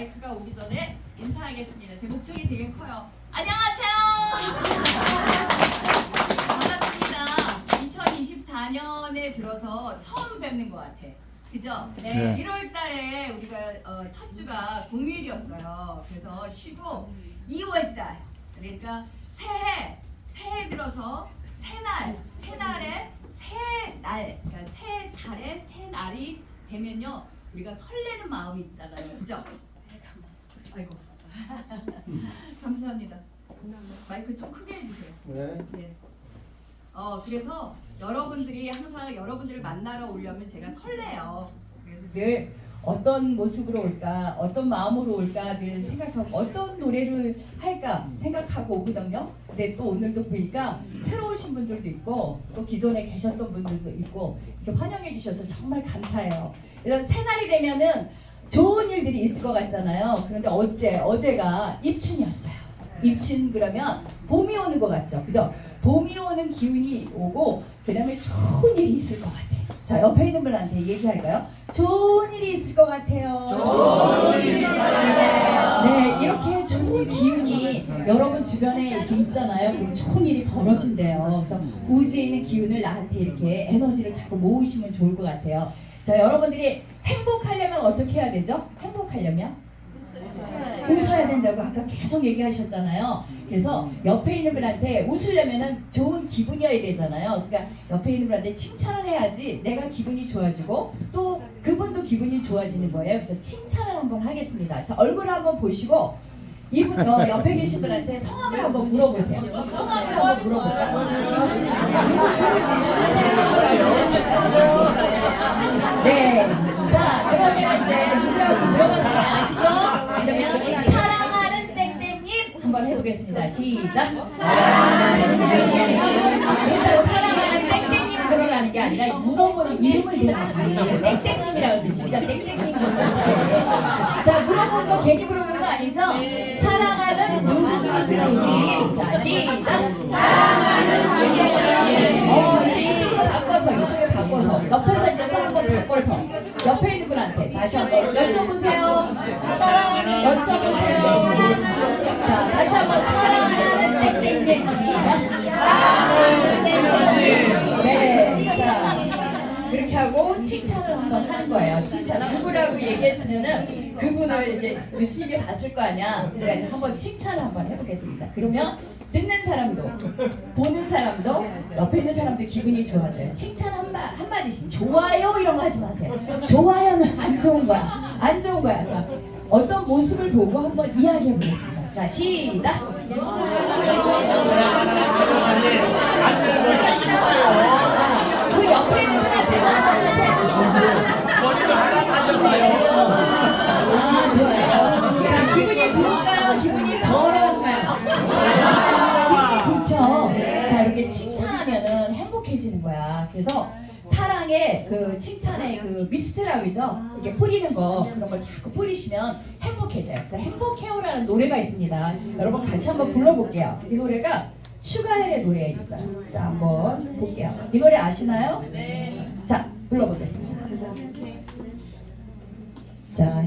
마이크가 오기 전에 인사하겠습니다. 제 목청이 되게 커요. 안녕하세요. 반갑습니다. 2024년에 들어서 처음 뵙는 것 같아. 그죠? 네. 1월 달에 우리가 어, 첫 주가 공휴일이었어요. 그래서 쉬고 2월 달 그러니까 새해 새해 들어서 새날 새날에 새날 그러니까 새 달에 새 날이 되면요 우리가 설레는 마음이 있잖아요. 그죠? 아이고 감사합니다. 마이크 좀 크게 해주세요. 네. 네. 어 그래서 여러분들이 항상 여러분들을 만나러 오려면 제가 설레요. 그래서 늘 어떤 모습으로 올까, 어떤 마음으로 올까 늘 생각하고 어떤 노래를 할까 생각하고 오거든요. 근데 또 오늘도 보니까 새로 오신 분들도 있고 또 기존에 계셨던 분들도 있고 이렇게 환영해 주셔서 정말 감사해요. 그래서 새날이 되면은 좋은 일들이 있을 것 같잖아요. 그런데 어제 어제가 입춘이었어요. 입춘 그러면 봄이 오는 것 같죠, 그죠? 봄이 오는 기운이 오고 그다음에 좋은 일이 있을 것 같아. 자 옆에 있는 분한테 얘기할까요? 좋은 일이 있을 것 같아요. 좋은 일이 네, 이렇게 좋은 기운이 여러분 주변에 이렇게 있잖아요. 그럼 좋은 일이 벌어진대요. 그래서 우주에 있는 기운을 나한테 이렇게 에너지를 자꾸 모으시면 좋을 것 같아요. 자, 여러분들이 행복하려면 어떻게 해야 되죠? 행복하려면? 웃어야 된다고 아까 계속 얘기하셨잖아요. 그래서 옆에 있는 분한테 웃으려면은 좋은 기분이어야 되잖아요. 그러니까 옆에 있는 분한테 칭찬을 해야지 내가 기분이 좋아지고 또 그분도 기분이 좋아지는 거예요. 그래서 칭찬을 한번 하겠습니다. 자, 얼굴 한번 보시고 이분 어, 옆에 계신 분한테 성함을 한번 물어보세요. 성함을 한번 물어볼까? 누구 누구지? 물어볼까? 네. 자, 그러면 이제 물어봤으면 아시죠? 그러면 사랑하는 땡땡님 한번 해보겠습니다. 시작. 아, 그렇다고 사랑하는 땡땡님 그러라는 게 아니라 물어보는 이름을 대야지. 땡땡님이라고 해서 진짜 땡땡님 같아. 자, 물어본 거 괜히 물어본 거 아니죠? 사랑하는 누구누구님. 자, 시작. 어, 이제 이쪽으로 바꿔서, 이쪽으로 바꿔서. 옆에서 이제 또 한 번 바꿔서. 다시 한번 여쭤보세요. 여쭤보세요. 자, 다시 한번 사랑하는 땡땡땡 시작. 네, 자. 그렇게 하고 칭찬을 한번 하는 거예요. 칭찬. 누구라고 얘기했으면은 그분을 이제 유수님이 봤을 거 아니야. 그러니까 한번 칭찬을 한번 해보겠습니다. 그러면 듣는 사람도 보는 사람도 옆에 있는 사람도 기분이 좋아져요. 칭찬 한마 한마디씩 좋아요 이런 거 하지 마세요. 좋아요는 안 좋은 거야. 안 좋은 거야. 자, 어떤 모습을 보고 한번 이야기해 보겠습니다. 자 시작. 좋죠. 자 이렇게 칭찬하면은 행복해지는 거야. 그래서 사랑의 그 칭찬의 그 미스트라고 그러죠. 이렇게 뿌리는 거 그런 걸 자꾸 뿌리시면 행복해져요. 그래서 행복해요라는 노래가 있습니다. 여러분 같이 한번 불러볼게요. 이 노래가 추가헬의 노래에 있어요. 자 한번 볼게요. 이 노래 아시나요? 네. 자 불러보겠습니다. 자